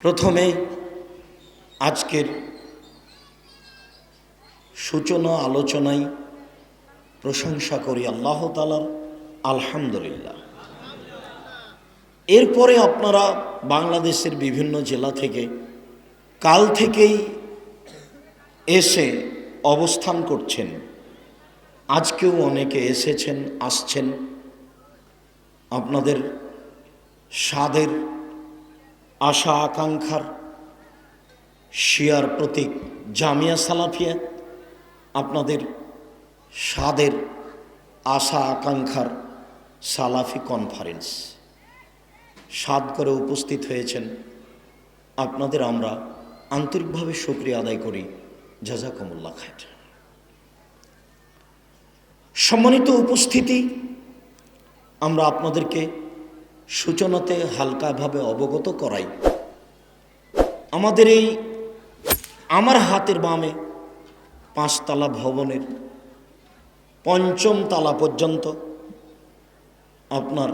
প্রথমে আজকের সূচনা, আলোচনায় প্রশংসা করি আল্লাহ তালার আলহামদুলিল্লাহ। এরপরে আপনারা বাংলাদেশের বিভিন্ন জেলা থেকে, কাল থেকেই এসে অবস্থান করছেন। আজকেও অনেকে এসেছেন, আসছেন। আপনাদের স্বাদের আশা আকাঙ্ক্ষার শিয়ার প্রতীক জামিয়া সালাফিয়া, আপনাদের স্বাদের আশা আকাঙ্ক্ষার সালাফি কনফারেন্স স্বাদ করে উপস্থিত হয়েছেন আপনাদের আমরা আন্তরিকভাবে শুক্রিয়া আদায় করি। জাজাকমুল্লা খায় সম্মানিত উপস্থিতি, আমরা আপনাদেরকে সূচনাতে হালকাভাবে অবগত করাই। আমাদের এই আমার হাতের বামে পাঁচতলা ভবনের পঞ্চম তালা পর্যন্ত আপনার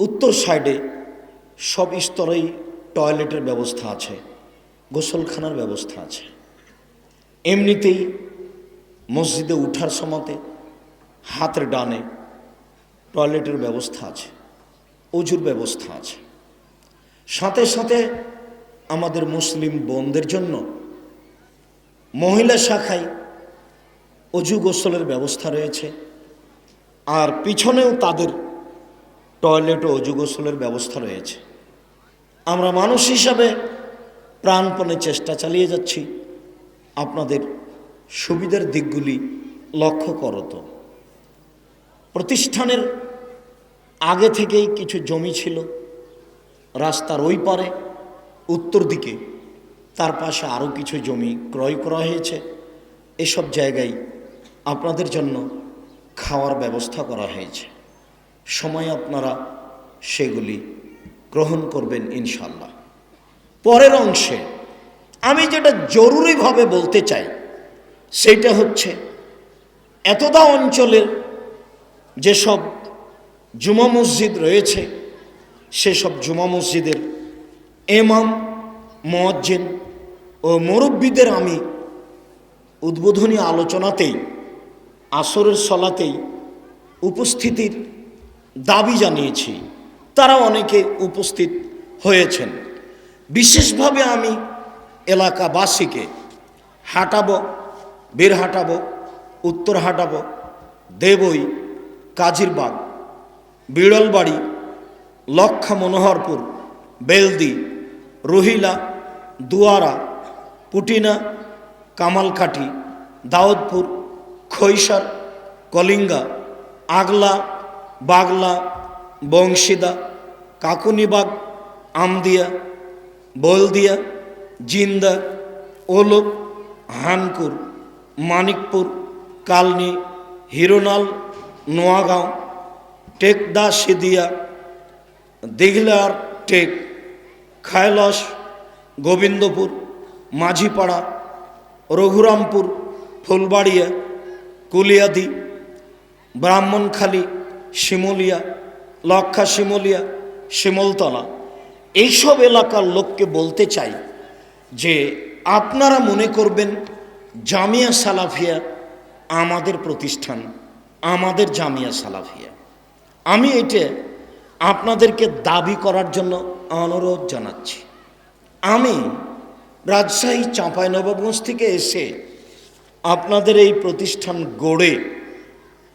উত্তর সাইডে সব স্তরেই টয়লেটের ব্যবস্থা আছে, গোসলখানার ব্যবস্থা আছে। এমনিতেই মসজিদে উঠার সময়তে হাতের ডানে টয়লেটের ব্যবস্থা আছে অজুর ব্যবস্থা আছে। সাথে সাথে আমাদের মুসলিম বোনদের জন্য মহিলা শাখায় অজু গোসলের ব্যবস্থা রয়েছে, আর পিছনেও তাদের টয়লেট ও অজু গোসলের ব্যবস্থা রয়েছে। আমরা মানুষ হিসাবে প্রাণপণে চেষ্টা চালিয়ে যাচ্ছি। আপনাদের সুবিধার দিকগুলি লক্ষ্য করত প্রতিষ্ঠানের আগে থেকেই কিছু জমি ছিল রাস্তার ওই পারে, উত্তর দিকে তার পাশে আরও কিছু জমি ক্রয় করা হয়েছে। এসব জায়গায় আপনাদের জন্য খাওয়ার ব্যবস্থা করা হয়েছে। সময় আপনারা সেগুলি গ্রহণ করবেন ইনশাল্লাহ পরের অংশে আমি যেটা জরুরিভাবে বলতে চাই, সেটা হচ্ছে, এতদা অঞ্চলের যেসব জুমা মসজিদ রয়েছে, সেসব জুমা মসজিদের এমাম মজ্জেন ও মুরব্বীদের আমি উদ্বোধনী আলোচনাতেই, আসরের সলাতেই উপস্থিতির দাবি জানিয়েছি। তারা অনেকে উপস্থিত হয়েছেন। বিশেষভাবে আমি এলাকাবাসীকে হাঁটাবো বীর হাঁটাবো উত্তর হাঁটাবো দেবই কাজিরবাগ, বিড়লবাড়ি লক্ষা মনোহরপুর বেলদি, রোহিলা, দুয়ারা, পুটিনা, কামালকাঠি, দাউদপুর খৈসার কলিঙ্গা, আগলা, বাগলা, বংশীদা, কাকুনিবাগ, আমদিয়া, বলদিয়া, জিন্দা ওলক হানকুর, মানিকপুর, কালনি, হিরোনাল নোয়াগাঁও টেকদা সিদিয়া, দিঘলার টেক, খায়লস, গোবিন্দপুর, মাঝিপাড়া, রঘুরামপুর, ফুলবাড়িয়া, কুলিয়াদি, ব্রাহ্মণখালী, শিমলিয়া, লক্ষা শিমলিয়া, শিমলতলা। এইসব এলাকার লোককে বলতে চাই যে আপনারা মনে করবেন জামিয়া সালাফিয়া আমাদের প্রতিষ্ঠান। আমাদের জামিয়া সালাফিয়া। আমি এটা আপনাদেরকে দাবি করার জন্য অনুরোধ জানাচ্ছি। আমি রাজশাহী চাঁপাইনবাবগঞ্জ থেকে এসে আপনাদের এই প্রতিষ্ঠান গড়ে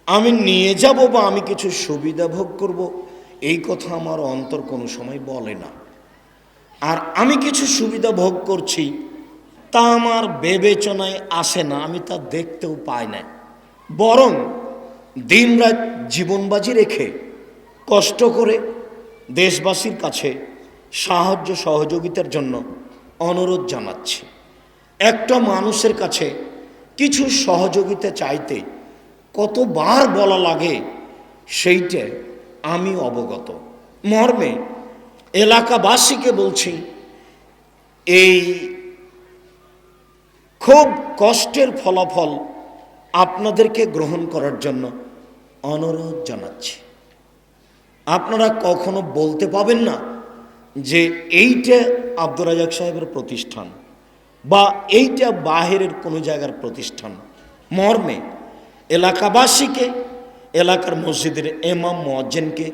আমি নিয়ে যাব বা আমি কিছু সুবিধা ভোগ করব, এই কথা আমার অন্তর কোনো সময় বলে না। আর আমি কিছু সুবিধা ভোগ করছি, তা আমার বিবেচনায় আসে না, আমি তা দেখতেও পাই না বরং দিনরাত জীবনবাজি রেখে কষ্ট করে দেশবাসীর কাছে সাহায্য সহযোগিতার জন্য অনুরোধ জানাচ্ছি। একটা মানুষের কাছে কিছু সহযোগিতা চাইতে কতবার বলা লাগে, সেইটা আমি অবগত। মর্মে এলাকাবাসীকে বলছি, এই খুব কষ্টের ফলাফল আপনাদেরকে গ্রহণ করার জন্য অনুরোধ জানাচ্ছি। আপনারা কখনো বলতে পাবেন না যে এইটা আব্দুর রাজাক সাহেবের প্রতিষ্ঠান বা এইটা বাহিরের কোনো জায়গার প্রতিষ্ঠান। মর্মে এলাকাবাসীকে, এলাকার মসজিদের এমাম মোয়াজ্জেনকে,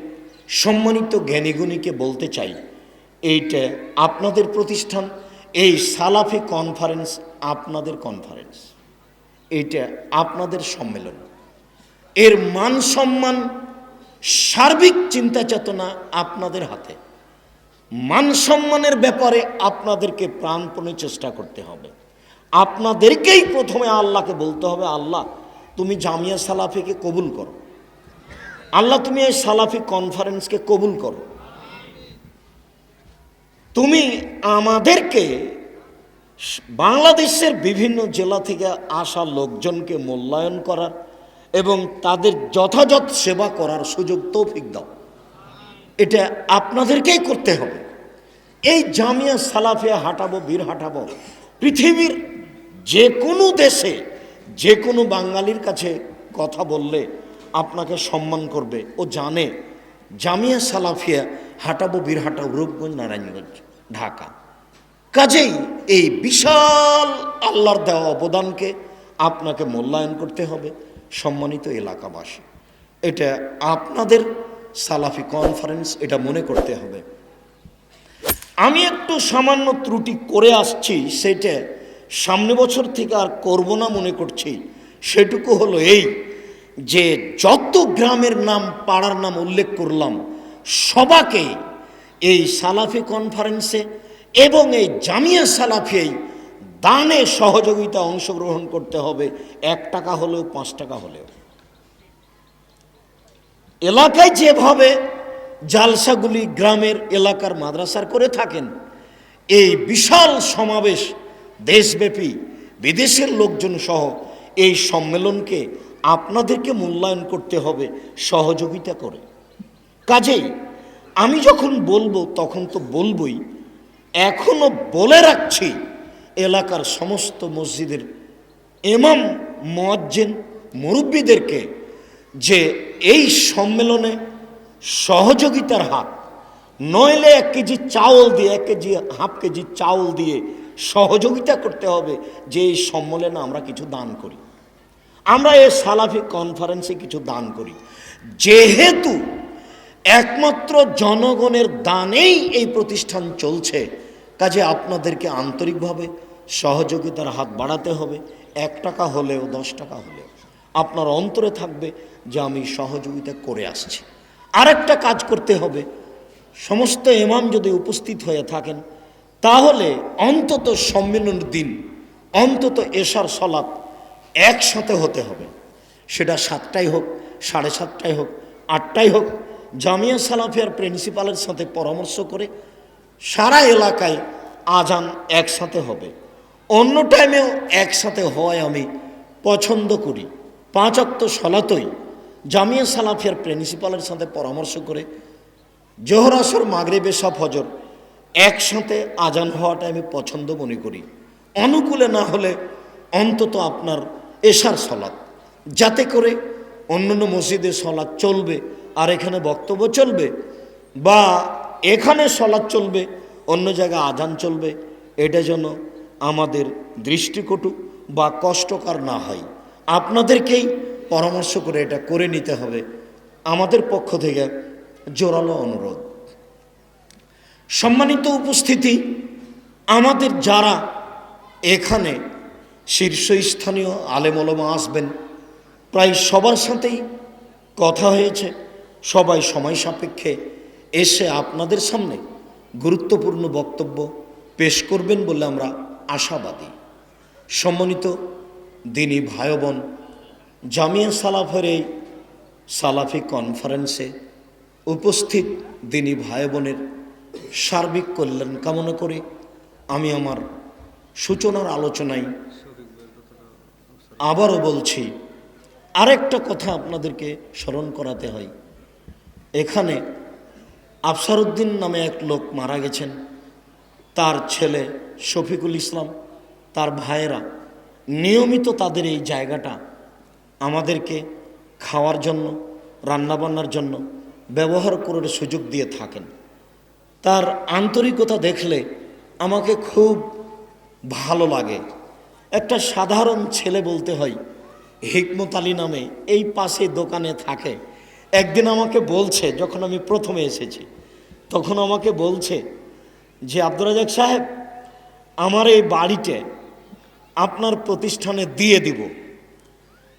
সম্মানিত জ্ঞানীগুণীকে বলতে চাই, এইটা আপনাদের প্রতিষ্ঠান, এই সালাফি কনফারেন্স আপনাদের কনফারেন্স। এইটা আপনাদের সম্মেলন। এর মান সম্মান, সার্বিক চিন্তা চেতনা আপনাদের হাতে। মান সম্মানের ব্যাপারে আপনাদেরকে প্রাণপণে চেষ্টা করতে হবে। আপনাদেরকেই প্রথমে আল্লাহকে বলতে হবে, আল্লাহ, তুমি জামিয়া সালাফিকে কবুল করো। আল্লাহ, তুমি এই সালাফি কনফারেন্সকে কবুল করো। তুমি আমাদেরকে বাংলাদেশের বিভিন্ন জেলা থেকে আসা লোকজনকে মূল্যায়ন করার এবং তাদের যথাযথ সেবা করার সুযোগ তৌফিক দাও। এটা আপনাদেরকেই করতে হবে। এই জামিয়া সালাফিয়া হাঁটাবো, বীর হাঁটাবো, পৃথিবীর যে কোনো দেশে যে কোনো বাঙালির কাছে কথা বললে আপনাকে সম্মান করবে ও জানে জামিয়া সালাফিয়া হাঁটাবো, বীর হাঁটাবো রূপগঞ্জ, নারায়ণগঞ্জ, ঢাকা। কাজেই এই বিশাল আল্লাহর দেওয়া অবদানকে আপনাকে মূল্যায়ন করতে হবে। সম্মানিত এলাকাবাসী, এটা আপনাদের সালাফি কনফারেন্স এটা মনে করতে হবে। আমি একটু সামান্য ত্রুটি করে আসছি, সেটা সামনে বছর থেকে আর করব না মনে করছি। সেটুকু হলো এই যে যত গ্রামের নাম, পাড়ার নাম উল্লেখ করলাম, সবাকে এই সালাফি কনফারেন্সে এবং এই জামিয়া সালাফিয়াই দানে সহযোগিতা অংশগ্রহণ করতে হবে, এক টাকা হলেও পাঁচ টাকা হলেও। এলাকায় যেভাবে জালসাগুলি গ্রামের এলাকার মাদ্রাসার করে থাকেন, এই বিশাল সমাবেশ দেশব্যাপী, বিদেশের লোকজন সহ এই সম্মেলনকে আপনাদেরকে মূল্যায়ন করতে হবে, সহযোগিতা করে। কাজেই আমি যখন বলব, তখন তো বলবই, এখনও বলে রাখছি এলাকার সমস্ত মসজিদের এমাম মোয়াজ্জেন, মুরব্বীদেরকে যে এই সম্মেলনে সহযোগিতার হাত, নইলে এক কেজি চাউল দিয়ে, এক কেজি, হাফ কেজি চাউল দিয়ে সহযোগিতা করতে হবে যে এই সম্মেলনে আমরা কিছু দান করি। আমরা এই সালাফি কনফারেন্সে কিছু দান করি। যেহেতু একমাত্র জনগণের দানেই এই প্রতিষ্ঠান চলছে কাজে আপনাদেরকে আন্তরিকভাবে সহযোগিতার হাত বাড়াতে হবে। এক টাকা হলেও, দশ টাকা হলেও। আপনার অন্তরে থাকবে যে আমি সহযোগিতা করে আসছি। আরেকটা কাজ করতে হবে। সমস্ত ইমাম যদি উপস্থিত হয়ে থাকেন, তাহলে অন্তত সম্মেলনের দিন, অন্তত এশার সলাপ একসাথে হতে হবে। সেটা সাতটাই হোক, সাড়ে সাতটায় হোক, আটটাই হোক। জামিয়া সালাফিয়ার প্রিন্সিপালের সাথে পরামর্শ করে সারা এলাকায় আজান একসাথে হবে। অন্য টাইমেও একসাথে হওয়ায় আমি পছন্দ করি। পাঁচ অক্ত সলাতই জামিয়া সালাফিয়ার প্রিন্সিপালের সাথে পরামর্শ করে। জোহর আসর, মাগরিবে সব ফজর একসাথে আজান হওয়াটা আমি পছন্দ মনে করি। অনুকূলে না হলে অন্তত আপনার এশার সলাৎ যাতে করে অন্যান্য মসজিদে সলাৎ চলবে আর এখানে বক্তব্য চলবে বা এখানে সলাৎ চলবে, অন্য জায়গায় আজান চলবে। এটা যেন আমাদের দৃষ্টিকটু বা কষ্টকর না হয়। আপনাদেরকেই পরামর্শ করে এটা করে নিতে হবে। আমাদের পক্ষ থেকে জোরালো অনুরোধ। সম্মানিত উপস্থিতি, আমাদের যারা এখানে শীর্ষস্থানীয় আলেমলমা আসবেন, প্রায় সবার সাথেই কথা হয়েছে। সবাই সময় সাপেক্ষে এসে আপনাদের সামনে গুরুত্বপূর্ণ বক্তব্য পেশ করবেন বলে আমরা আশাবাদী। সম্মানিত দিনী ভাই জামিয়া সালাফের এই সালাফি কনফারেন্সে উপস্থিত দিনী ভাই বোনের সার্বিক কল্যাণ কামনা করে আমি আমার সূচনার আলোচনায় আবারও বলছি, আরেকটা কথা আপনাদেরকে স্মরণ করাতে হয়। এখানে আফসারুদ্দিন নামে এক লোক মারা গেছেন। তার ছেলে শফিকুল ইসলাম, তার ভাইয়েরা নিয়মিত তাদের এই জায়গাটা আমাদেরকে খাওয়ার জন্য, রান্নাবান্নার জন্য ব্যবহার করার সুযোগ দিয়ে থাকেন। তার আন্তরিকতা দেখলে আমাকে খুব ভালো লাগে। একটা সাধারণ ছেলে বলতে হয়, হিকমত আলী নামে এই পাশে দোকানে থাকে। একদিন আমাকে বলছে, যখন আমি প্রথমে এসেছি, তখন আমাকে বলছে যে, আব্দুর রাজাক সাহেব, আমার এই বাড়িতে আপনার প্রতিষ্ঠানে দিয়ে দিব।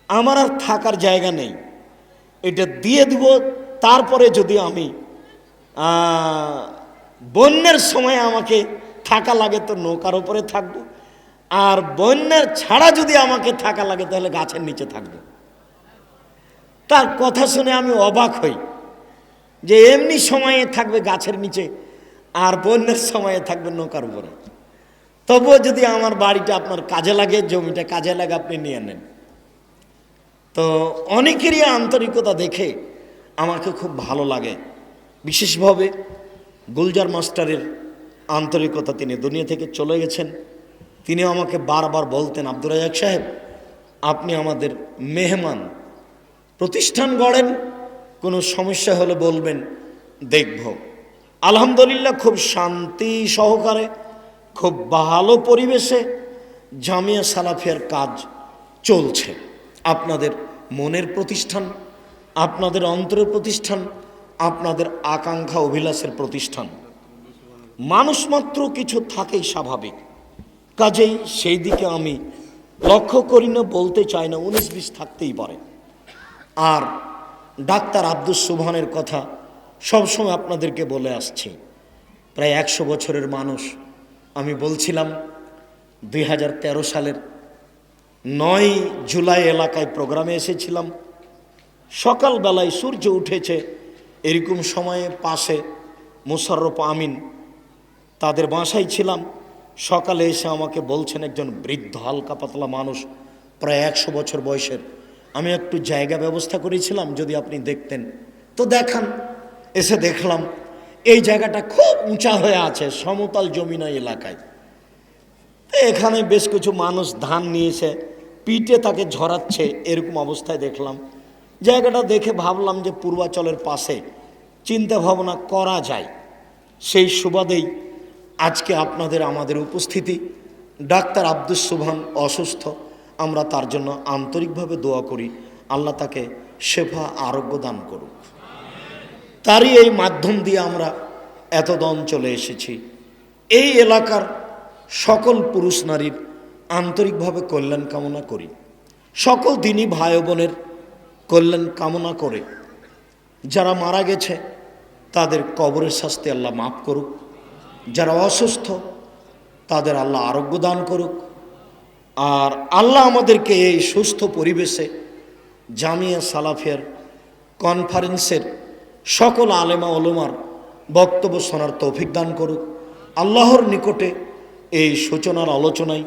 আমার আর থাকার জায়গা নেই। এটা দিয়ে দিব, তারপরে যদি আমি বন্যার সময় আমাকে থাকা লাগে, তো নৌকার উপরে থাকব। আর বন্যার ছাড়া যদি আমাকে থাকা লাগে, তাহলে গাছের নিচে থাকব। তার কথা শুনে আমি অবাক হই যে এমনি সময়ে থাকবে গাছের নিচে আর বন্যার সময়ে থাকবে নৌকার উপরে। তবুও যদি আমার বাড়িটা আপনার কাজে লাগে, জমিটা কাজে লাগে, আপনি নিয়ে নেন। তো অনেকেরই আন্তরিকতা দেখে আমাকে খুব ভালো লাগে। বিশেষভাবে গুলজার মাস্টারের আন্তরিকতা তিনি দুনিয়া থেকে চলে গেছেন। তিনি আমাকে বারবার বলতেন, আব্দুর রাজাক সাহেব, আপনি আমাদের মেহমান প্রতিষ্ঠান গড়েন, কোনো সমস্যা হলে বলবেন, দেখব। আলহামদুলিল্লাহ, খুব শান্তি সহকারে, খুব ভালো পরিবেশে জামিয়া সালাফিয়ার কাজ চলছে। আপনাদের মনের প্রতিষ্ঠান, আপনাদের অন্তরের প্রতিষ্ঠান, আপনাদের আকাঙ্ক্ষা অভিলাষের প্রতিষ্ঠান। মানুষ মাত্র কিছু থাকেই স্বাভাবিক। কাজেই সেই দিকে আমি লক্ষ্য করি না, বলতে চাই না, উনিশ বিশ থাকতেই পারে। আর ডাক্তার আব্দুস সুবহানের কথা সবসময় আপনাদেরকে বলে আসছি। প্রায় একশো বছরের মানুষ। আমি বলছিলাম, দুই হাজার তেরো সালের নয় জুলাই এলাকায় প্রোগ্রামে এসেছিলাম। সকালবেলায় সূর্য উঠেছে এরকম সময়ে পাশে মুশাররফ আমিন। তাদের বাসায় ছিলাম। সকালে এসে আমাকে বলছেন একজন বৃদ্ধ, হালকা পাতলা মানুষ, প্রায় একশো বছর বয়সের। আমি একটু জায়গা ব্যবস্থা করেছিলাম যদি আপনি দেখতেন। তো দেখান, এসে দেখলাম, এই জায়গাটা খুব উঁচা হয়ে আছে সমতল জমিনা এলাকায়। তো এখানে বেশ কিছু মানুষ ধান নিয়েছে পিঠে তাকে ঝরাচ্ছে, এরকম অবস্থায় দেখলাম। জায়গাটা দেখে ভাবলাম যে পূর্বাচলের পাশে চিন্তা ভাবনা করা যায়। সেই সুবাদেই আজকে আপনাদের আমাদের উপস্থিতি। ডাক্তার আব্দুস সুবহান অসুস্থ। আমরা তার জন্য আন্তরিকভাবে দোয়া করি। আল্লাহ তাকে শেফা আরোগ্য দান করুক। তারই এই মাধ্যম দিয়ে আমরা এতদ অঞ্চলে এসেছি। এই এলাকার সকল পুরুষ নারীর আন্তরিকভাবে কল্যাণ কামনা করি। সকল দিনই ভাই বোনের কল্যাণ কামনা করে যারা মারা গেছে, তাদের কবরের শাস্তি আল্লাহ মাফ করুক। যারা অসুস্থ, তাদের আল্লাহ আরোগ্য দান করুক। আর আল্লাহ আমাদেরকে এই সুস্থ পরিবেশে জামিয়া সালাফিয়ার কনফারেন্সের সকল আলেমা ওলমার বক্তব্য শোনার তৌফিক দান করুক। আল্লাহর নিকটে এই সূচনার আলোচনায়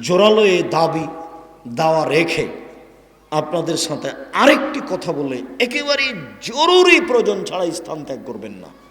জোরালো এই দাবি দাওয়া রেখে আপনাদের সাথে আরেকটি কথা বলে একেবারে জরুরি প্রয়োজন ছাড়া স্থান ত্যাগ করবেন না।